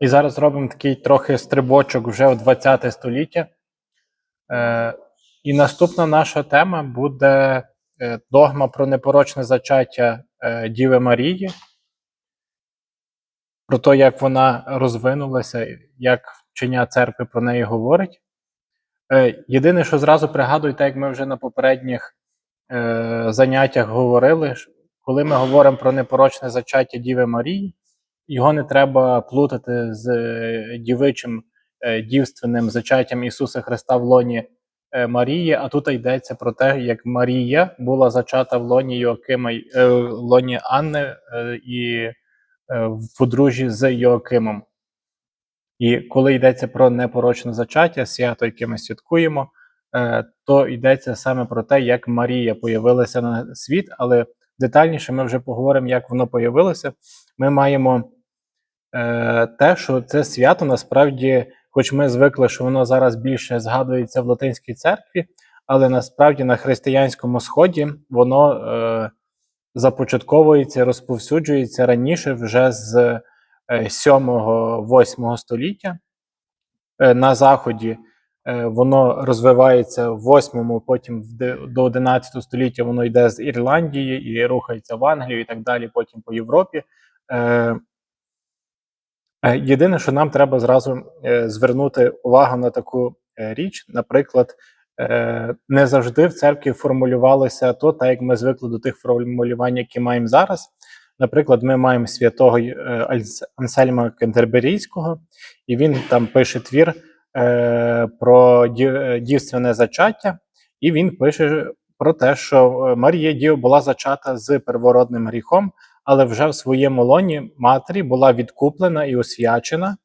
І зараз робимо такий трохи стрибочок вже в 20 століття. Е, і наступна наша тема буде е, догма про непорочне зачаття е, Діви Марії, про те, як вона розвинулася, як вчення церкви про неї говорить. Е, єдине, що зразу пригадую, так як ми вже на попередніх е, заняттях говорили, коли ми говоримо про непорочне зачаття Діви Марії, його не треба плутати з е, дівичим е, дівственним зачаттям Ісуса Христа в лоні е, Марії, а тут йдеться про те, як Марія була зачата в лоні Йоакима, в лоні Анни і в подружжі з Йоакимом. І коли йдеться про непорочне зачаття, свято, яке ми святкуємо, то йдеться саме про те, як Марія появилася на світ, але детальніше ми вже поговоримо, як воно появилося. Ми маємо е, те, що це свято насправді, хоч ми звикли, що воно зараз більше згадується в латинській церкві, але насправді на християнському сході воно е, започатковується, розповсюджується раніше вже з 7-8 століття. Е, На заході е, воно розвивається в 8-му, потім до 11 століття воно йде з Ірландії і рухається в Англію і так далі, потім по Європі. Е, Єдине, що нам треба зразу е, звернути увагу на таку е, річ, наприклад, не завжди в церкві формулювалося то, так як ми звикли до тих формулювань, які маємо зараз. Наприклад, ми маємо святого Ансельма Кентерберійського, і він там пише твір про дівственне зачаття, і він пише про те, що Марія Діва була зачата з первородним гріхом, але вже в своєму лоні матері була відкуплена і освячена,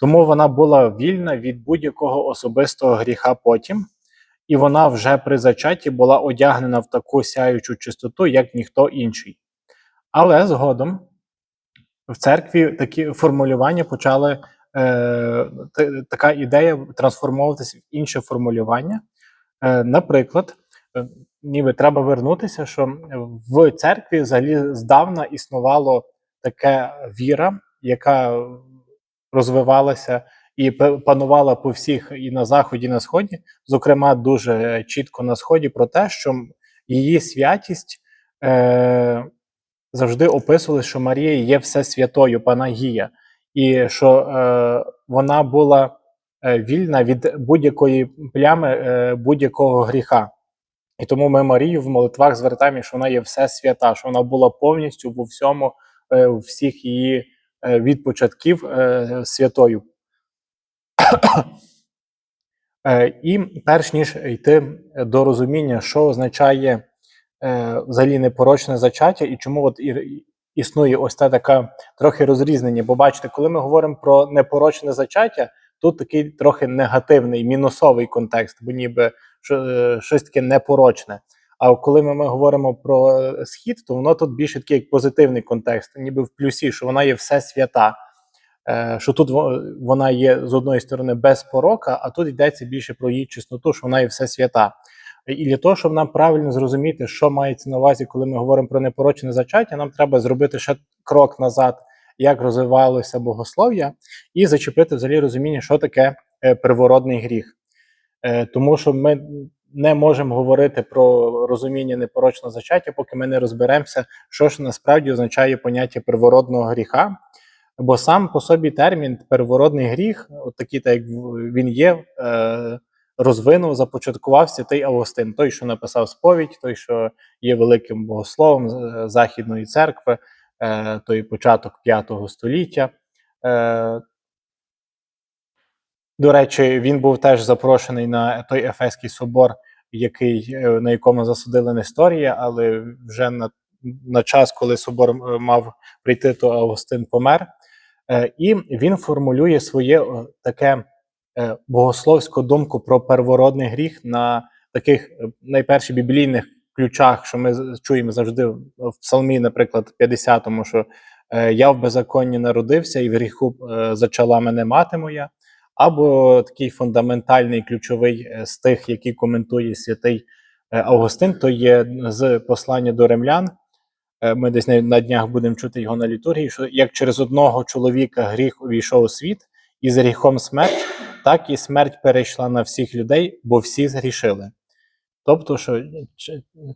тому вона була вільна від будь-якого особистого гріха потім, і вона вже при зачатті була одягнена в таку сяючу чистоту, як ніхто інший. Але згодом в церкві такі формулювання почали е, така ідея трансформовуватися в інше формулювання. Е, наприклад, е, ніби треба вернутися, що в церкві взагалі здавна існувало таке віра, яка розвивалася і панувала по всіх і на заході, і на сході, зокрема, дуже чітко на сході, про те, що її святість е, завжди описували, що Марія є всесвятою, Панагія, і що е, вона була е, вільна від будь-якої плями, е, будь-якого гріха. І тому ми Марію в молитвах звертаємо, що вона є все свята, що вона була повністю у всьому, е, у всіх її е, від початків е, святою. Е, І перш ніж йти до розуміння, що означає е, взагалі непорочне зачаття, і чому от існує ось та така трохи розрізнення. Бо бачите, коли ми говоримо про непорочне зачаття, тут такий трохи негативний, мінусовий контекст, бо ніби е, щось таке непорочне. А коли ми, ми говоримо про е, схід, то воно тут більше такий як позитивний контекст, ніби в плюсі, що вона є все свята. Е, що тут вона є з одної сторони без порока, а тут йдеться більше про її чесноту, що вона є все свята. І для того, щоб нам правильно зрозуміти, що мається на увазі, коли ми говоримо про непорочне зачаття, нам треба зробити ще крок назад, як розвивалося богослов'я, і зачепити взагалі розуміння, що таке е, первородний гріх. Е, Тому що ми не можемо говорити про розуміння непорочного зачаття, поки ми не розберемося, що ж насправді означає поняття первородного гріха. Бо сам по собі термін первородний гріх, от такий, так як він є, е, розвинув, започаткував святий Августин, той, що написав сповідь, той, що є великим богословом е, Західної церкви, той початок V століття. До речі, він був теж запрошений на той Ефеський собор, який, е, на якому засудили Несторія, але вже на, на час, коли собор е, мав прийти, то Августин помер. Е, І він формулює своє таке богословську думку про первородний гріх на таких найперше біблійних ключах, що ми чуємо завжди в псалмі, наприклад, 50-му, що я в беззаконні народився, і в гріху зачала мене мати моя. Або такий фундаментальний ключовий е, стих, який коментує святий е, Августин, то є з послання до римлян, е, ми десь на днях будемо чути його на літургії, що як через одного чоловіка гріх увійшов у світ, і з гріхом смерть, так і смерть перейшла на всіх людей, бо всі згрішили. Тобто, що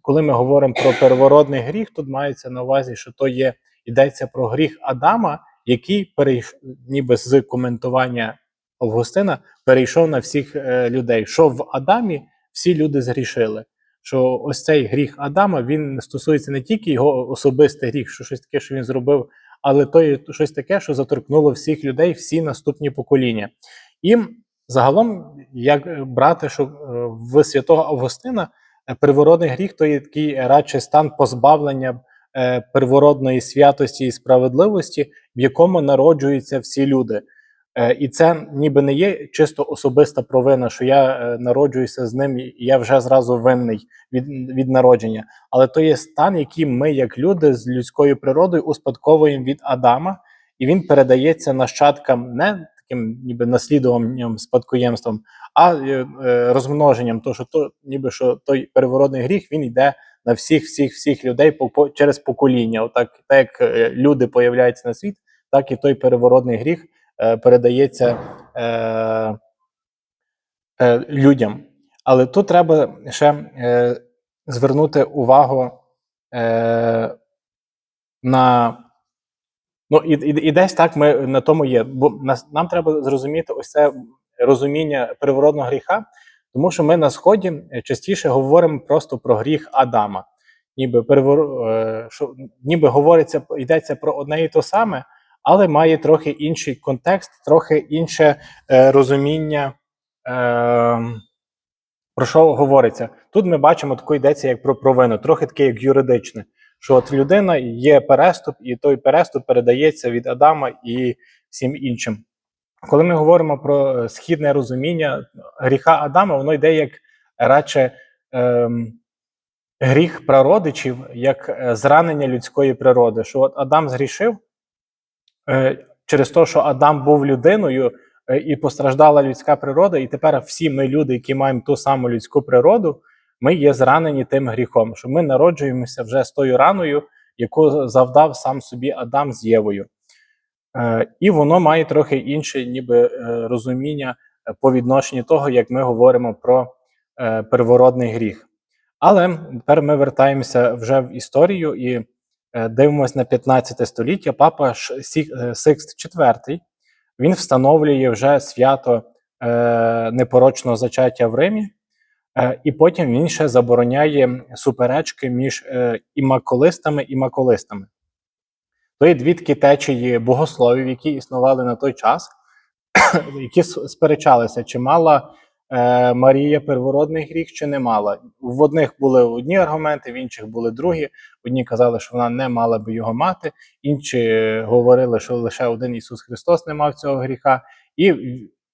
коли ми говоримо про первородний гріх, тут мається на увазі, що то є йдеться про гріх Адама, який перейш... ніби з коментування Августина перейшов на всіх е, людей. Що в Адамі всі люди згрішили. Що ось цей гріх Адама він стосується не тільки його особистий гріх, що щось таке, що він зробив, але то є щось таке, що заторкнуло всіх людей, всі наступні покоління. І загалом, як брати, що е, в святого Августина е, первородний гріх то є такий радше стан позбавлення первородної святості і справедливості, в якому народжуються всі люди. Е, І це ніби не є чисто особиста провина, що я е, народжуюся з ним, і я вже зразу винний від, від народження. Але то є стан, який ми, як люди, з людською природою успадковуємо від Адама, і він передається нащадкам не таким ніби наслідуванням, спадкоємством, а е, е, розмноженням. То, що то, ніби що той переворотний гріх він йде на всіх, всіх, всіх людей по, по, через покоління. Отак, так як люди появляються на світ, так і той переворотний гріх передається е, е, людям. Але тут треба ще е, звернути увагу е, на. Ну, і, і, і десь так ми на тому є. Бо нас, нам треба зрозуміти ось це розуміння переворотного гріха, тому що ми на сході е, частіше говоримо просто про гріх Адама. Ніби перевор... е, що, ніби говориться, йдеться про одне і те саме, але має трохи інший контекст, трохи інше е, розуміння. Е, про що говориться? Тут ми бачимо таке йдеться як про провину, трохи таке як юридичне. Що от людина є переступ, і той переступ передається від Адама і всім іншим. Коли ми говоримо про е, східне розуміння гріха Адама, воно йде як радше ем, гріх прародичів, як е, зранення людської природи. Що от Адам згрішив е, через те, що Адам був людиною, е, і постраждала людська природа, і тепер всі ми, люди, які маємо ту саму людську природу, ми є зранені тим гріхом, що ми народжуємося вже з тою раною, яку завдав сам собі Адам з Євою. Е, і воно має трохи інше, ніби е, розуміння е, по відношенню того, як ми говоримо про е, первородний гріх. Але тепер ми вертаємося вже в історію і е, дивимося на 15 століття. Папа е, Сикст IV, він встановлює вже свято е, непорочного зачаття в Римі, і потім він ще забороняє суперечки між імаколистами і маколистами. То є дві такі течії богословів, які існували на той час, які сперечалися, чи мала е, Марія первородний гріх, чи не мала. В одних були одні аргументи, в інших були другі. Одні казали, що вона не мала би його мати, інші говорили, що лише один Ісус Христос не мав цього гріха. І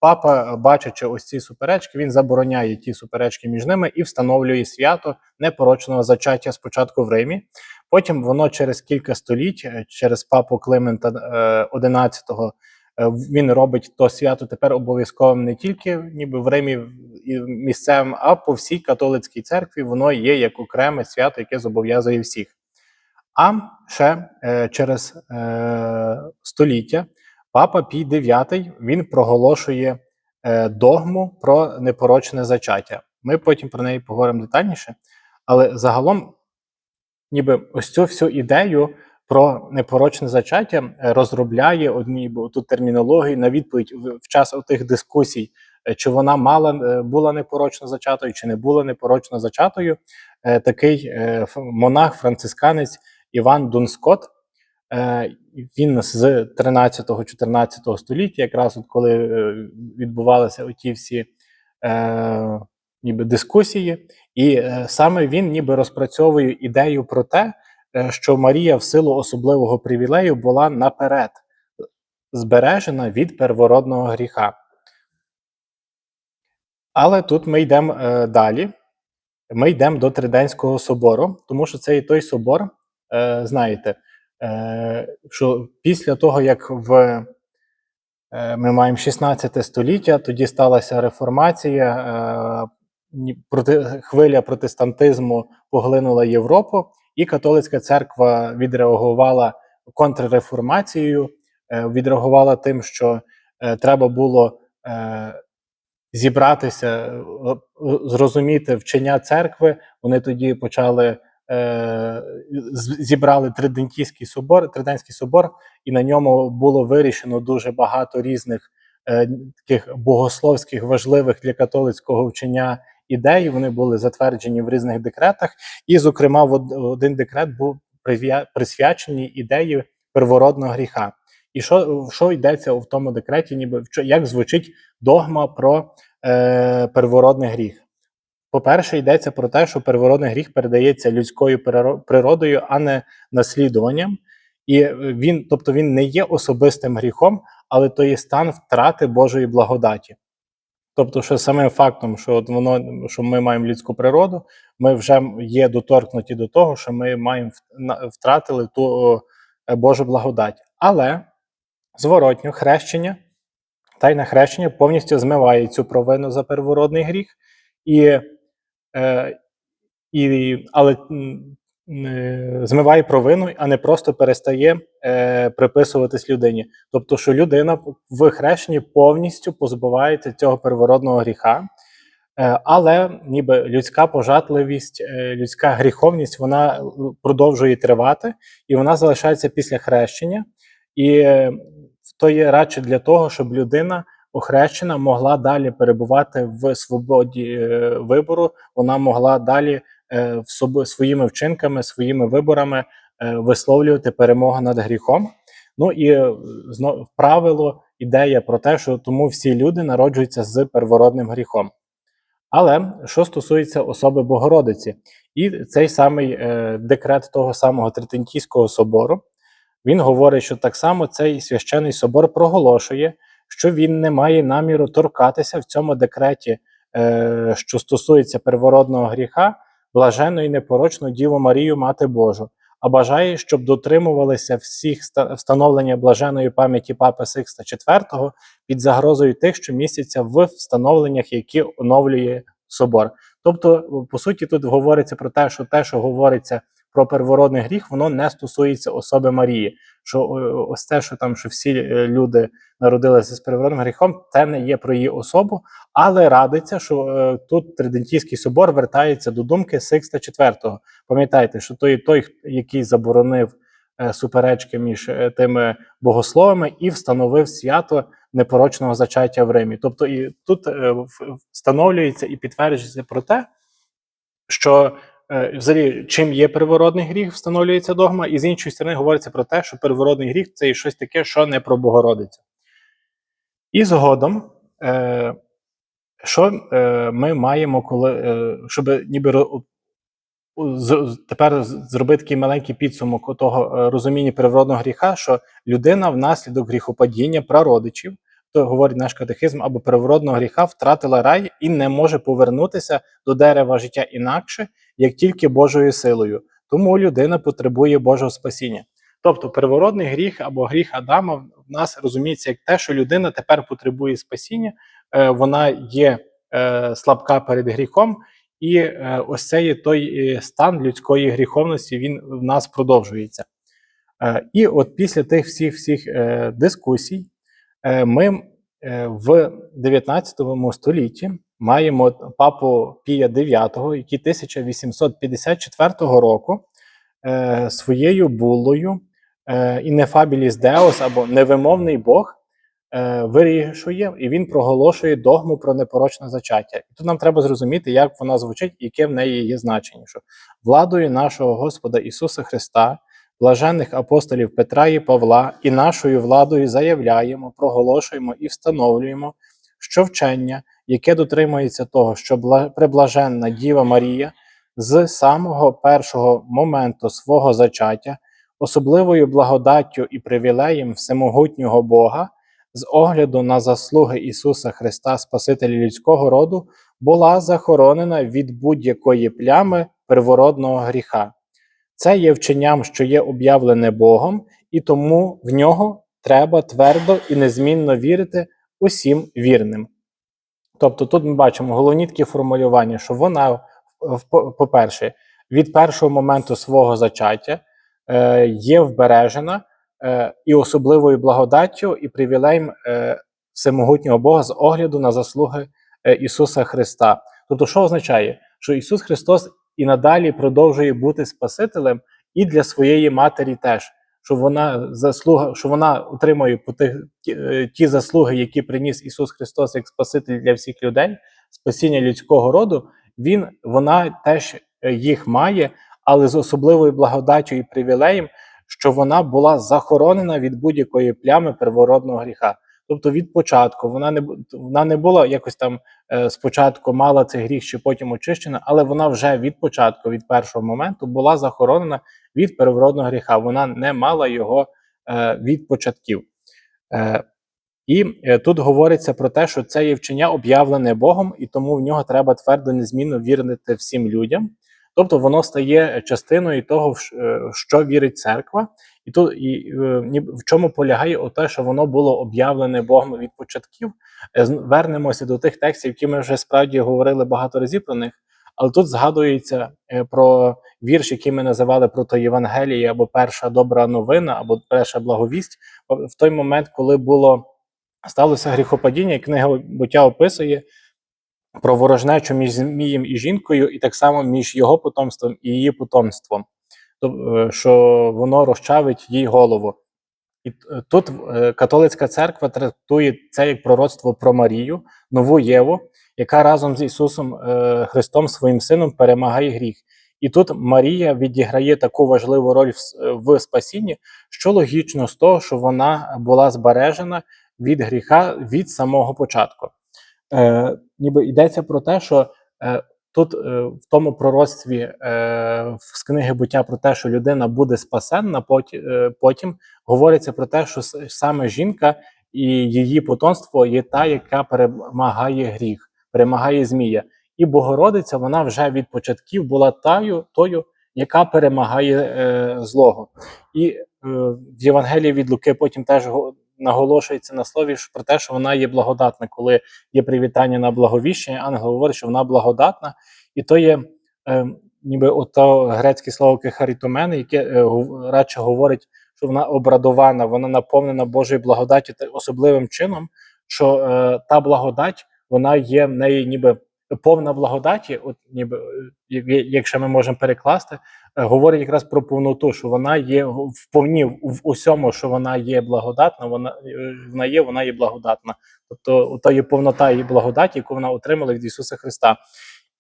папа, бачачи ось ці суперечки, він забороняє ті суперечки між ними і встановлює свято непорочного зачаття спочатку в Римі. Потім воно через кілька століть, е, через папу Климента XI, е, він робить то свято тепер обов'язковим не тільки ніби в Римі і місцевим, а по всій католицькій церкві воно є як окреме свято, яке зобов'язує всіх. А ще е, через е, століття папа Пій IX він проголошує е, догму про непорочне зачаття. Ми потім про неї поговоримо детальніше, але загалом ніби ось цю всю ідею про непорочне зачаття е, розробляє одні бо ту термінологію на відповідь в, час тих дискусій, е, чи вона мала е, була непорочно зачатою, чи не була непорочно зачатою. Такий монах, францисканець Іван Дунскот. Він з 13-14 століття, якраз от коли відбувалися оті всі е, ніби дискусії, і саме він ніби розпрацьовує ідею про те, що Марія в силу особливого привілею була наперед збережена від первородного гріха. Але тут ми йдемо е, далі. Ми йдемо до Триденського собору, тому що це і той собор, е, знаєте, е, що після того, як в е, ми маємо 16 століття, тоді сталася реформація, е, проти, хвиля протестантизму поглинула Європу, і католицька церква відреагувала контрреформацією, е, відреагувала тим, що е, треба було е, зібратися, зрозуміти вчення церкви. Вони тоді почали зібрали Тридентійський собор, Триденський собор, і на ньому було вирішено дуже багато різних таких богословських важливих для католицького вчення ідей. Вони були затверджені в різних декретах, і, зокрема, в один декрет був присвячений ідеї первородного гріха. І що, що йдеться в тому декреті, ніби як звучить догма про е, первородний гріх? По-перше, йдеться про те, що первородний гріх передається людською природою, а не наслідуванням. І е, він, тобто він не є особистим гріхом, але то є стан втрати Божої благодаті. Тобто, що самим фактом, що от воно, що ми маємо людську природу, ми вже є доторкнуті до того, що ми маємо втратили ту Божу благодать. Але зворотньо хрещення, тайне хрещення повністю змиває цю провину за первородний гріх, і, е, і, але змиває провину, а не просто перестає е, приписуватись людині. Тобто, що людина в хрещенні повністю позбувається цього первородного гріха. Е, Але ніби людська пожатливість, е, людська гріховність вона е, продовжує тривати, і вона залишається після хрещення. І е, то є радше для того, щоб людина охрещена могла далі перебувати в свободі е, вибору, вона могла далі е, своїми вчинками, своїми виборами е, висловлювати перемогу над гріхом. Ну і е, зно- правило, ідея про те, що тому всі люди народжуються з первородним гріхом. Але що стосується особи Богородиці, і цей самий е, декрет того самого Третинтійського собору, він говорить, що так само цей священий собор проголошує, що він не має наміру торкатися в цьому декреті, е, що стосується первородного гріха, блаженну і непорочну Діву Марію, Мати Божу, а бажає, щоб дотримувалися всіх встановлення блаженої пам'яті Папи Сикста IV під загрозою тих, що містяться в встановленнях, які оновлює собор. Тобто, по суті, тут говориться про те, що те, що говориться про первородний гріх, воно не стосується особи Марії. Що е, ось те, що там, що всі е, люди народилися з первородним гріхом, це не є про її особу, але радиться, що е, тут Тридентійський собор вертається до думки Сикста IV. Пам'ятайте, що той, той, який заборонив е, суперечки між е, тими богословами і встановив свято непорочного зачаття в Римі. Тобто, і тут е, встановлюється і підтверджується про те, що взагалі чим є первородний гріх, встановлюється догма, і з іншої сторони говориться про те, що первородний гріх це і щось таке, що не про Богородицю. І згодом, е, що е, ми маємо, коли е, щоб ніби тепер зробити такий маленький підсумок того е, розуміння первородного гріха, що людина внаслідок гріхопадіння прародичів, то говорить наш катехизм, або первородного гріха втратила рай і не може повернутися до дерева життя інакше, як тільки Божою силою. Тому людина потребує Божого спасіння. Тобто первородний гріх або гріх Адама в нас розуміється як те, що людина тепер потребує спасіння, е, вона є е, слабка перед гріхом, і е, ось це є той стан людської гріховності, він в нас продовжується. І от після тих всіх всіх дискусій ми в 19 столітті маємо папу Пія IX, який 1854 року е, своєю булою е, Ineffabilis Deus або невимовний Бог е, вирішує, і він проголошує догму про непорочне зачаття. І тут нам треба зрозуміти, як вона звучить і яке в неї є значення. Що владою нашого Господа Ісуса Христа, блаженних апостолів Петра і Павла, і нашою владою заявляємо, проголошуємо і встановлюємо, що вчення, яке дотримується того, що бла- преблаженна Діва Марія з самого першого моменту свого зачаття, особливою благодаттю і привілеєм всемогутнього Бога, з огляду на заслуги Ісуса Христа, Спасителя людського роду, була захоронена від будь-якої плями первородного гріха. Це є вченням, що є об'явлене Богом, і тому в нього треба твердо і незмінно вірити усім вірним. Тобто тут ми бачимо головні такі формулювання, що вона, по- по-перше, від першого моменту свого зачаття е, є вбережена е, і особливою благодаттю і привілеєм е, всемогутнього Бога з огляду на заслуги е, Ісуса Христа. Тобто, що означає, що Ісус Христос і надалі продовжує бути Спасителем і для своєї матері теж. Що вона заслуга, що вона отримує тих ті, е, заслуги, які приніс Ісус Христос як Спаситель для всіх людей, спасіння людського роду, він вона теж е, їх має, але з особливою благодаттю і привілеєм, що вона була захоронена від будь-якої плями первородного гріха. Тобто від початку вона не вона не була якось там е, спочатку мала цей гріх, чи потім очищена, але вона вже від початку, від першого моменту, була захоронена від первородного гріха. Вона не мала його е, від початків. Е, і е, тут говориться про те, що це є вчення об'явлене Богом, і тому в нього треба твердо незмінно вірити всім людям. Тобто воно стає частиною того, е, що вірить церква, і тут і е, в чому полягає те, що воно було об'явлене Богом від початків. Е, з- Вернемося до тих текстів, які ми вже справді говорили багато разів про них. Але тут згадується е, про вірш, який ми називали прото Євангеліє, або перша добра новина, або перша благовість. В той момент, коли було сталося гріхопадіння, і книга буття описує про ворожнечу між Змієм і жінкою, і так само між його потомством і її потомством, е, що воно розчавить їй голову. І е, тут католицька церква трактує це як пророцтво про Марію, нову Єву, яка разом з Ісусом е, Христом, своїм сином, перемагає гріх. І тут Марія відіграє таку важливу роль в, в спасінні, що логічно з того, що вона була збережена від гріха від самого початку. Е, ніби йдеться про те, що е, тут е, в тому пророцтві е, з книги буття про те, що людина буде спасенна, потім, е, потім говориться про те, що саме жінка і її потомство є та, яка перемагає гріх, перемагає змія. І Богородиця вона вже від початків була таю, тою, яка перемагає е, злого. І е, в Євангелії від Луки потім теж го- наголошується на слові про те, що вона є благодатна, коли є привітання на благовіщення, ангел говорить, що вона благодатна, і то є е, ніби ото грецьке слово кехарітомен, яке е, радше говорить, що вона обрадована, вона наповнена Божою благодаттю особливим чином, що е, та благодать вона є в неї ніби повна благодаті, от ніби е, якщо ми можемо перекласти, е, говорить якраз про повноту, що вона є в повні в усьому, що вона є благодатна, вона е, вона є, вона є благодатна. Тобто то є повнота її благодаті, яку вона отримала від Ісуса Христа.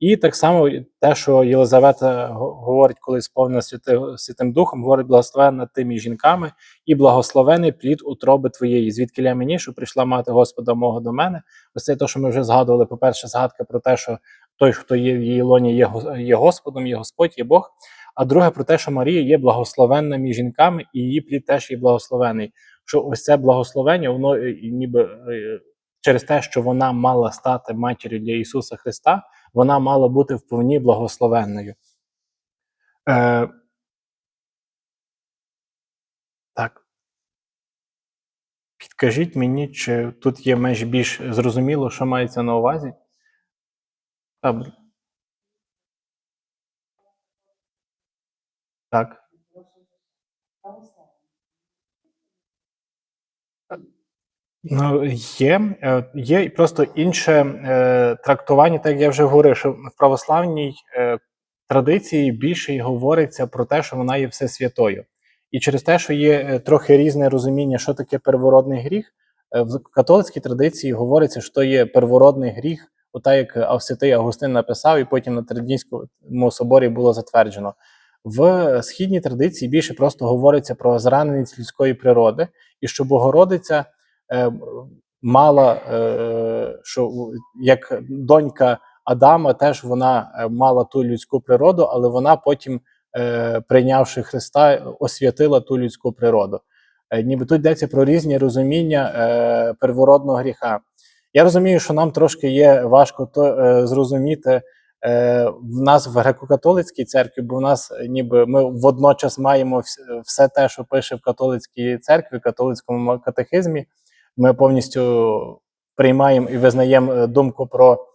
І так само те, що Єлизавета говорить, коли сповнена Святи- Святим Духом, говорить благословенна тими жінками, і благословений плід утроби твоєї. Звідки мені, що прийшла мати Господа мого до мене. Ось це те, що ми вже згадували. По-перше, згадка про те, що той, хто є в її лоні, є, є Господом, є Господь, є Бог. А друге про те, що Марія є благословенна між жінками, і її плід теж є благословений. Що ось це благословення, воно е, ніби е, через те, що вона мала стати матір'ю для Ісуса Христа, вона мала бути вповні благословенною. Е, так. Підкажіть мені, чи тут є меж більш зрозуміло, що мається на увазі? Так. Ну, є, е, є просто інше е, трактування, так як я вже говорив, що в православній е, традиції більше й говориться про те, що вона є всесвятою. І через те, що є трохи різне розуміння, що таке первородний гріх, в католицькій традиції говориться, що є первородний гріх, ота як Ав- святий Августин написав, і потім на Триднівському соборі було затверджено. В східній традиції більше просто говориться про зраненість людської природи, і що Богородиця мала, е, що як донька Адама, теж вона е, мала ту людську природу, але вона потім, е, прийнявши Христа, освятила ту людську природу. Ніби тут йдеться про різні розуміння первородного гріха. Я розумію, що нам трошки є важко то зрозуміти в нас в греко-католицькій церкві, бо в нас ніби ми водночас маємо все те, що пише в католицькій церкві, католицькому катехизмі. Ми повністю приймаємо і визнаємо е, думку про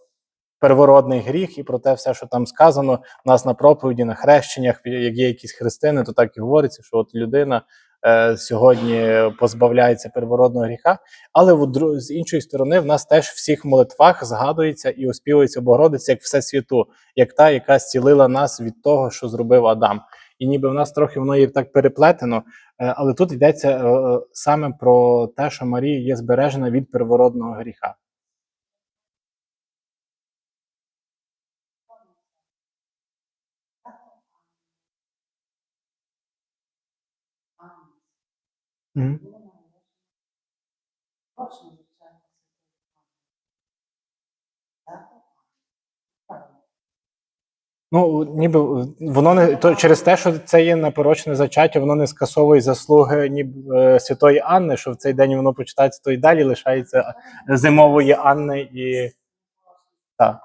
первородний гріх, і про те все, що там сказано, у нас на проповіді, на хрещеннях, як є якісь христини, то так і говориться, що от людина е, сьогодні позбавляється первородного гріха. Але з іншої сторони, в нас теж в всіх молитвах згадується і оспівується Богородиця як все світу, як та, яка зцілила нас від того, що зробив Адам. І ніби в нас трохи воно є так переплетено, е, але тут йдеться е, е, саме про те, що Марія є збережена від первородного гріха. Мгм. Ну, ніби воно не то через те, що це є непорочне зачаття, воно не скасовує заслуги ніби е, святої Анни, що в цей день воно почитається, то й далі лишається зимової Анни і так.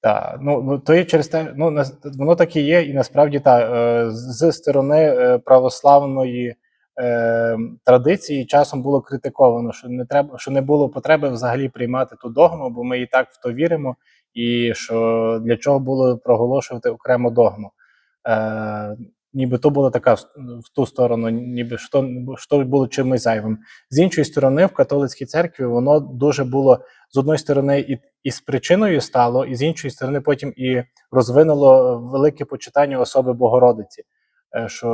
Так, ну ну, то є через те, ну воно так і є, і насправді так, е, з з сторони е, православної е, традиції часом було критиковано, що не треба, що не було потреби взагалі приймати ту догму, бо ми і так в то віримо, і що для чого було проголошувати окремо догму. Е, ніби то була така в, ту сторону, ніби що, що було чимось зайвим. З іншої сторони, в католицькій церкві воно дуже було з одної сторони і, і з причиною стало, і з іншої сторони, потім і розвинуло велике почитання особи Богородиці. Е, Що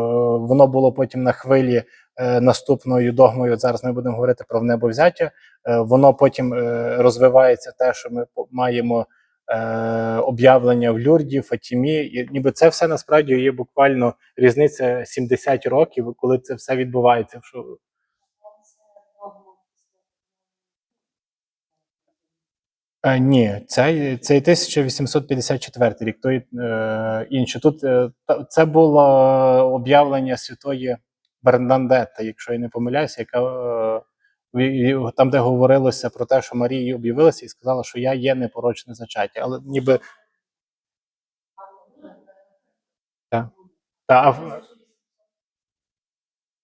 воно було потім на хвилі е, наступною догмою. Зараз ми будемо говорити про небовзяття. Е, воно потім розвивається те, що ми маємо об'явлення в Люрді, Фатімі, і ніби це все насправді є буквально різниця 70 років, коли це все відбувається. Е, ні, цей, цей 1854 рік, той е, інший. Тут е, це було об'явлення святої Бернандетти, якщо я не помиляюся, яка е, там, де говорилося про те, що Марія об'явилася і сказала, що я є непорочне зачаття. Але ніби та, та, а, в-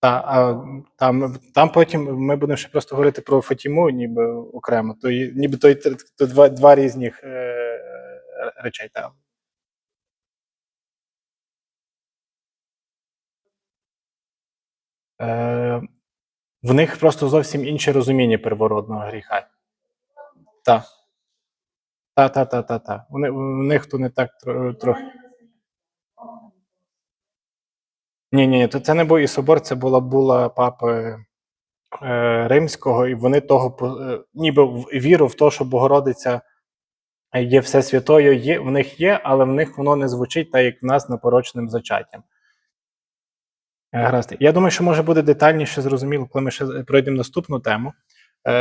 та, там, там потім ми будемо ще просто говорити про Фатіму, ніби окремо. То, ніби то, то два, два різних е, речей. Та. Е, в них просто зовсім інше розуміння первородного гріха. Та, та, та, та, та. Вони, в них то не так тро- трохи. Ні, ні, то це не був і собор, це була була папи е, римського, і вони того е, ніби віру в те, що Богородиця є всесвятою, є, в них є, але в них воно не звучить так, як в нас непорочним зачаттям. Е, Гаразд. Я думаю, що може буде детальніше зрозуміло, коли ми ще пройдемо наступну тему. Е,